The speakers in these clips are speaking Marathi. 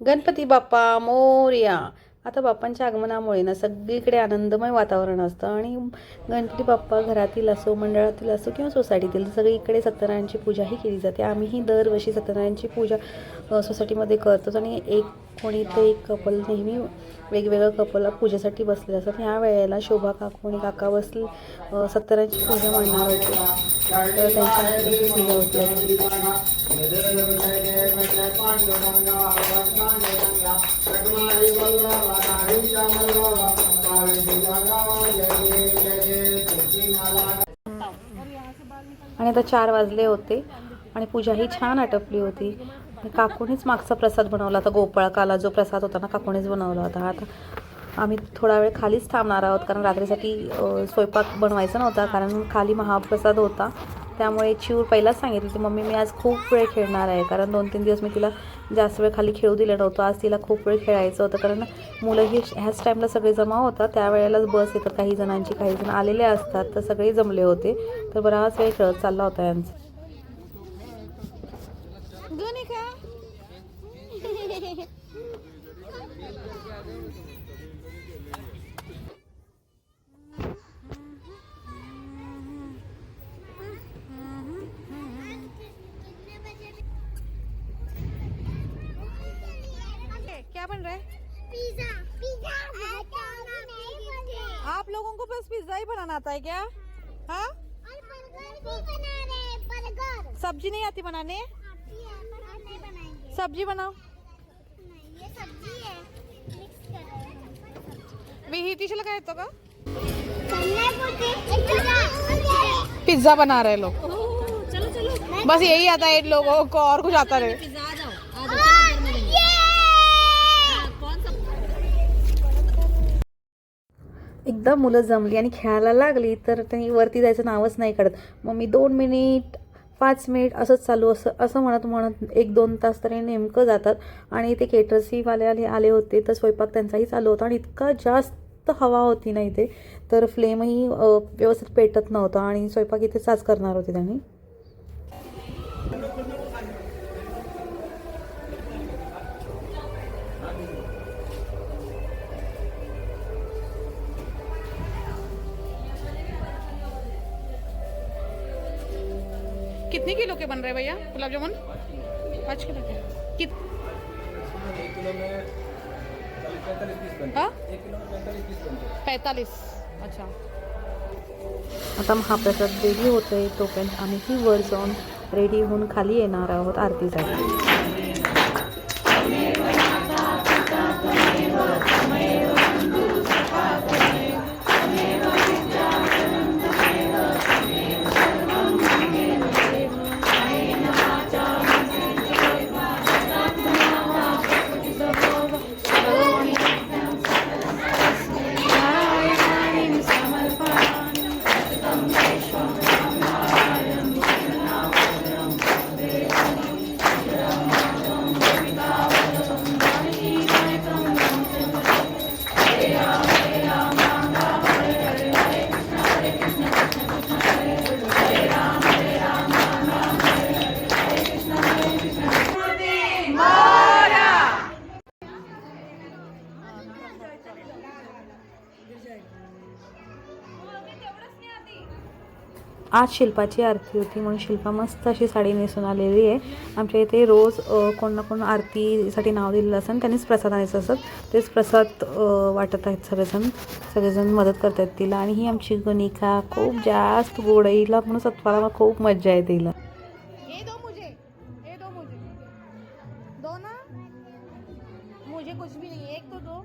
गणपती बाप्पा मोर्या. आता बाप्पांच्या आगमनामुळे ना सगळीकडे आनंदमय वातावरण असतं आणि गणपती बाप्पा घरातील असो मंडळातील असो किंवा सोसायटीतील सगळीकडे सत्यनारायणची पूजाही केली जाते. आम्हीही दरवर्षी सत्यनारायणची पूजा सोसायटीमध्ये करतोच आणि एक कोणी ते एक कपल नेहमी वेगवेगळं कपल पूजेसाठी बसले असतात. ह्या वेळेला शोभा काकू आणि काका बसले सत्यनारायणची पूजा मांडणार होते. तर त्यांच्या पूजा होती. आणि आता चार वाजले होते आणि पूजाही छान आटपली होती. आणि काकूनेच मागचा प्रसाद बनवला होता गोपाळकाला जो प्रसाद होता ना काकूनेच बनवला होता. आता आम्ही थोडा वेळ खालीच थांबणार आहोत कारण रात्रीसाठी स्वयंपाक बनवायचा नव्हता कारण खाली महाप्रसाद होता. त्यामुळे चिऊर पहिलाच सांगितली की मम्मी मी आज खूप वेळ खेळणार आहे. कारण दोन तीन दिवस मी तिला जास्त वेळ खाली खेळू दिलं नव्हतं. आज तिला खूप वेळ खेळायचं होतं. कारण मुलंही ह्याच टाईमला सगळे जमा होतात. त्यावेळेलाच बस येतात काही जणांची काही जण आलेले असतात. तर सगळे जमले होते. तर बराच वेळ खेळत चालला होता यांचा क्या बन रहा है पिज्जा पिज्जा बनाना आप लोगों को बस पिज्जा ही बनाना आता है क्या? हाँ? और बर्गर भी बना रहे बर्गर सब्जी नहीं आती बनाने? आती है पर हम नहीं बनाएंगे। सब्जी बनाओ। नहीं ये सब्जी है। मिक्स कर रहे हैं। विहितीशीला काय येतो का चलना बोलते एक पिज्जा पिज्जा बना रहे लोग। चलो चलो। बस यही आता है इन लोगों को और कुछ आता रहे ये एकदा मुलं जमली आणि खेळायला लागली तर त्यांनी वरती जायचं नावच नाही काढत. मग मी दोन मिनिट पाच मिनिट असंच चालू असं असं म्हणत म्हणत एक दोन तास तरी नेमकं जातात. आणि ते केटर्सहीवाले आले आले होते तर स्वयंपाक त्यांचाही चालू होता. आणि इतका जास्त हवा होती ना इथे तर फ्लेमही व्यवस्थित पेटत नव्हता. आणि स्वयंपाक इथेच चाच करणार होते त्यांनी. कितने किलो के बन रहे भैया? गुलाब जामुन? पाँच किलो के। कित पैंतालीस। अच्छा। आता महाप्रसाद रेडी होतोय आहे तोपर्यंत आम्हीही वर जाऊन रेडी होऊन खाली येणार आहोत आरतीसाठी आज शिल्पाची आरती होती म्हणून शिल्पा मस्त अशी साडी नेसून आलेली आहे. आमच्या इथे रोज कोण ना कोण आरतीसाठी नाव दिलेलं असतं आणि त्यांनीच प्रसाद आणायचं असत तेच प्रसाद वाटत आहेत सगळेजण. सगळेजण मदत करत आहेत तिला आणि ही आमची गणिका खूप जास्त गोड येईला म्हणून सत्वाला खूप मज्जा येते तिला मुझे. मुझे कुछ भी नहीं. एक तो दो.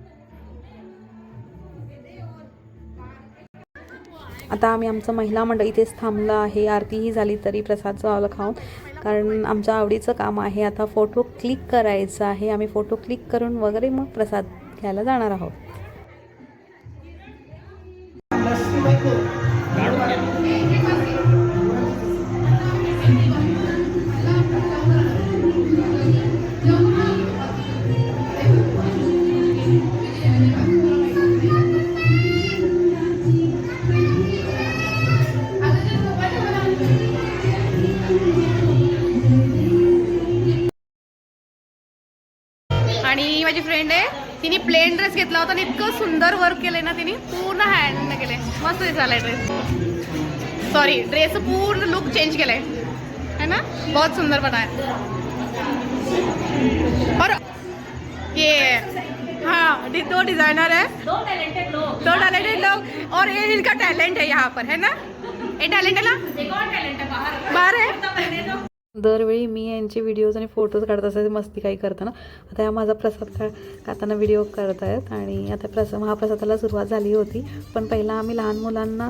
आता आम्ही आमचं महिला मंडळ इथेच थांबलं आहे. आरतीही झाली तरी प्रसाद चावलं खाऊन. कारण आमच्या आवडीचं काम आहे. आता फोटो क्लिक करायचं आहे. आम्ही फोटो क्लिक करून वगैरे मग प्रसाद घ्यायला जाणार आहोत. तिने प्लेन ड्रेस घेतला होता आणि इतकं सुंदर वर्क केलंय ना तिने पूर्ण हँड केलंय. मस्त दिसायला ड्रेस सॉरी ड्रेस पूर्ण लुक चेंज केलंय. है ना? बहुत सुंदर बना है और ये हाँ दो डिजाइनर है. दो टैलेंटेड लोग. दो टैलेंटेड लोग और ये इनका टैलेंट है यहाँ पर है ना? ये टैलेंट है ना? बाहर. है? दरवेळी मी यांचे व्हिडिओज आणि फोटोज काढत असायचे मस्ती काही करताना आता हा माझा प्रसाद का खाताना व्हिडिओ करत आहेत आणि आता प्रसाद महाप्रसादाला सुरुवात झाली होती. पण पहिला आम्ही लहान मुलांना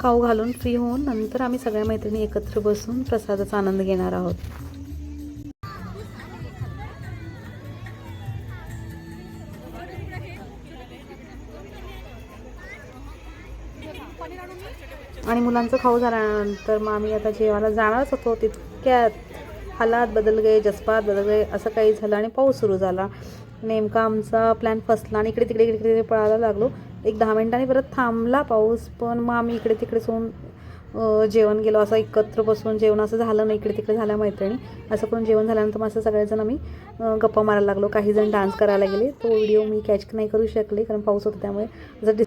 खाऊ घालून फ्री होऊन नंतर आम्ही सगळ्या मैत्रिणी एकत्र बसून प्रसादाचा आनंद घेणार आहोत. आणि मुलांचं खाऊ झाल्यानंतर मग आम्ही आता जेवायला जाणारच होतो. तितक्यात हालात बदल गए जज्बात बदल गए असं काही झालं आणि पाऊस सुरू झाला. नेमका आमचा प्लॅन फसला आणि इकडे तिकडे इकडे तिकडे पळायला लागलो. एक दहा मिनिटांनी परत थांबला पाऊस पण मग आम्ही इकडे तिकडे सोडून जेवण गेलो. असं एकत्र बसून जेवण असं झालं नाही इकडे तिकडे झाल्या मैत्रिणी. असं करून जेवण झाल्यानंतर मग असं सगळेजण आम्ही गप्पा मारायला लागलो. काही जण डान्स करायला गेले. तो व्हिडिओ मी कॅच नाही करू शकले कारण पाऊस होता त्यामुळे. जर डिस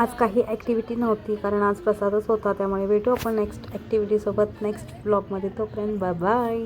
आज काही ॲक्टिव्हिटी नव्हती कारण आज प्रसादच होता त्यामुळे भेटू आपण नेक्स्ट ॲक्टिव्हिटीसोबत नेक्स्ट ब्लॉगमध्ये तोपर्यंत बाय बाय